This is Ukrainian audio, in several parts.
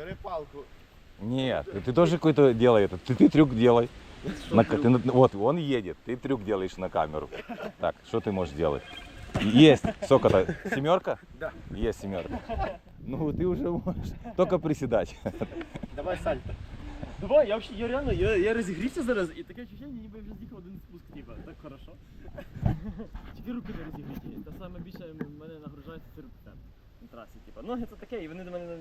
бери палку. Нет, ты, ты тоже какой-то делай это. Ты, ты трюк делай. На, ка- ты на- вот, он едет, ты трюк делаешь на камеру. Так, что ты можешь делать? Есть. Сколько-то? Семерка? Да. Есть семерка. Ну, ты уже можешь только приседать. Давай сальто. Давай, я вообще, я реально, я, я розігрівся зараз і таке відчуття, ніби я вже з'їхав один спуск, типа, так хорошо. Тільки руки не розігріті. Та саме більше м- мене нагружається це руки на трасі, типа. Ноги це таке, і вони до мене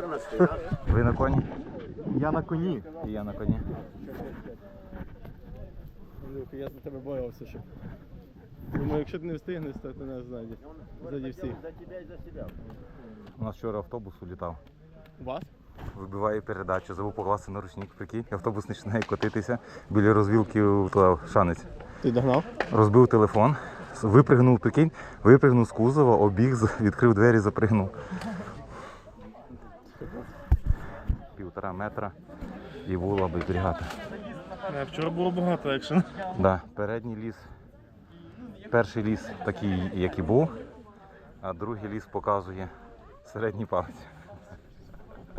Доброго дня. 14 да? Ви на коні? Я на коні. І я на коні. Я за тебе боявся, щоб. Думаю, якщо ти не встигнеш, то ти нас знайдеш. Ззаді. За тебя и за себя. У нас вчора автобус улітав. Вас? Вибиває передачу, забув покласти на ручник, прикинь. Автобус починає котитися біля розвілки у в Шанець. Ти догнав? Розбив телефон, випригнув, прикинь, випригнув з кузова, обіг, відкрив двері, запригнув. Півтора метра і була би бригада. Вчора було багато екшен. Да, передній ліс. Перший ліс такий, як і був, а другий ліс показує середній палець.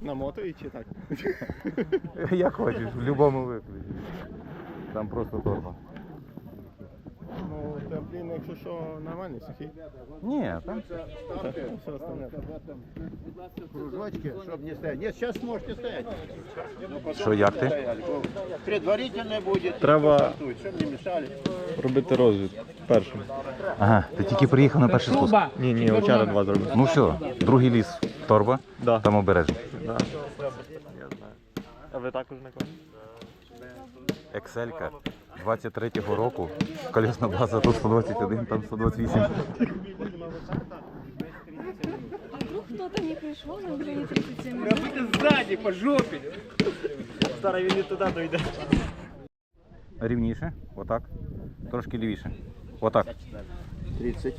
На мото чи так? Як хочеш, в будь-якому вигляді. Там просто торба. Трамплін, якщо що, нормальний, сухий. Ні, там Так, все остальне. Кружочки, чтобы не стоять. Нет, сейчас можете стоять. що як ти? Стояли. Предварительно будет. Треба- Чтобы не мешали. Робити розвід першим. Ага, ти тільки приїхав на перший спуск. Ні, ні, вчора два зробив. Ну все, другий ліс, торба, Да. там обережно. Да. А ви також на коні? Excel 23-го року, колесна база тут 121, там 128. А Вдруг кто-то не пришел на время 37 минут. Ззаді, по жопі. Старий він не туди дойде. Рівніше, отак. Трошки лівіше. Отак. 30.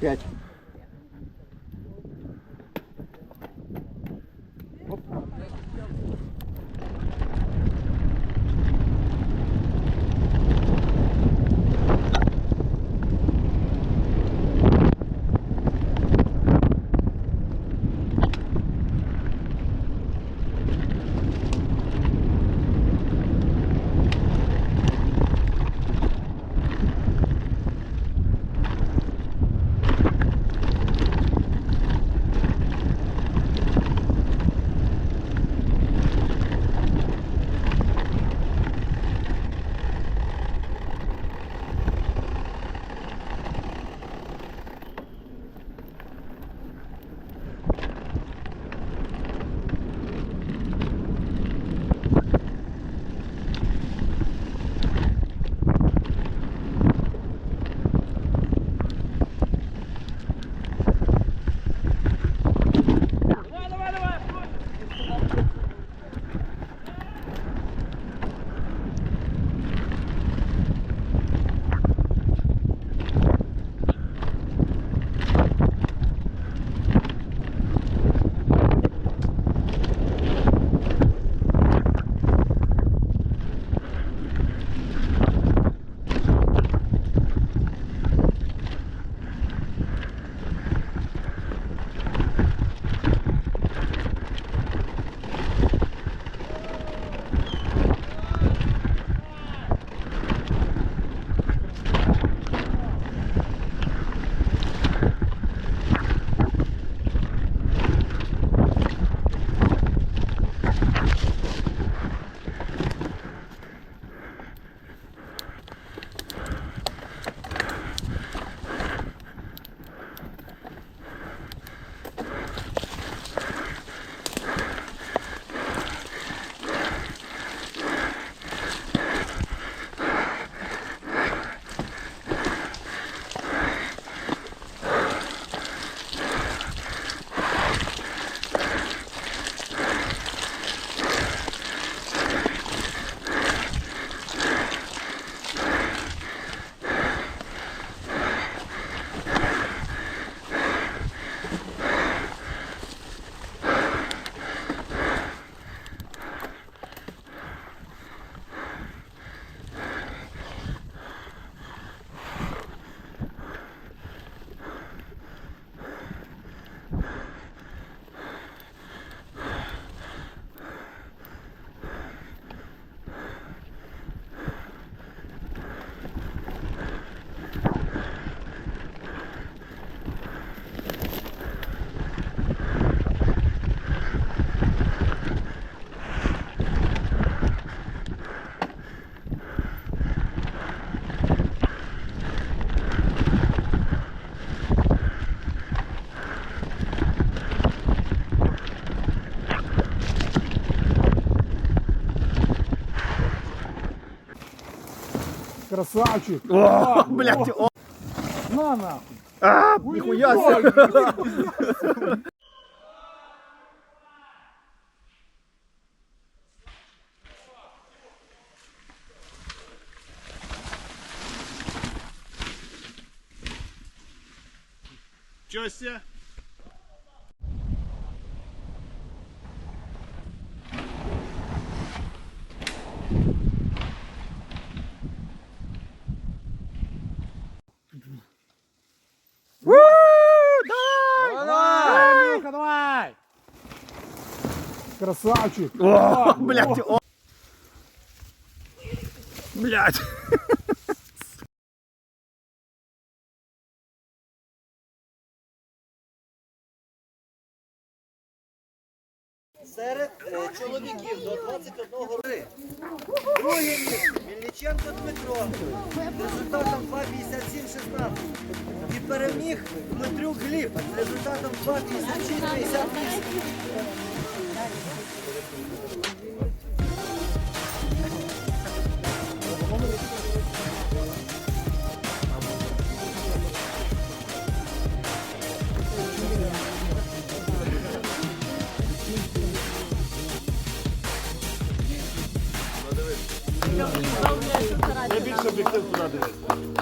Yeah. Красавчик. Блядь, о, На нахуй. а, нихуя себе. Чё себе? Красавчик. О, блядь, о. Блядь. Серед е, чоловіків до 21 роки. Друге місце Мельниченко Дмитро з результатом 2.57.16. І переміг Дмитрюк Гліб з результатом 2.56.58. Я більше об'єктив туди дивився.